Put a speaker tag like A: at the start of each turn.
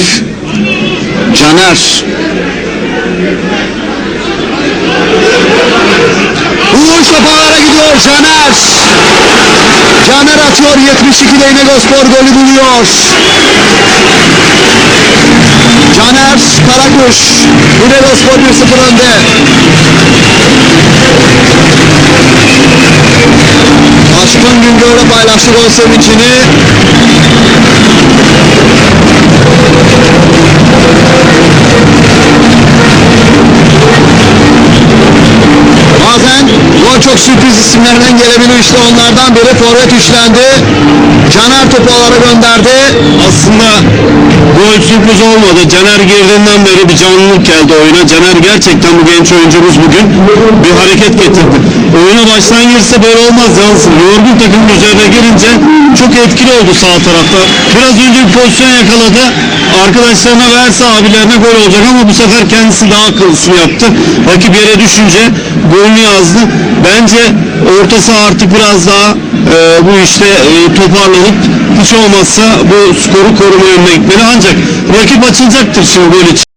A: Raif. Caner. Vuruş topağlara gidiyor Caner. Caner atıyor 72'de İnegospor golü buluyor. Caner Karakuş. İnegospor 1-0 önde. Aşkın Güngör'le paylaştı gol sevincini. Bazen gol çok sürpriz isimlerden gelebilir işte onlardan biri forvet üçlendi. Caner topu alana gönderdi.
B: Aslında gol sürpriz olmadı. Caner girdiğinden beri bir canlılık geldi oyuna. Caner gerçekten bu genç oyuncumuz bugün bir hareket getirdi. Oyuna baştan girse böyle olmaz Yansın. Yorgun takım üzerine girince etkili oldu sağ tarafta. Biraz önce bir pozisyon yakaladı. Arkadaşlarına verse abilerine gol olacak ama bu sefer kendisi daha akıllısını yaptı. Rakip yere düşünce golünü yazdı. Bence ortası artık biraz daha e, bu işte e, toparlanıp hiç olmazsa bu skoru koruma yönüne gitmeli. Ancak rakip açılacaktır şimdi gol için.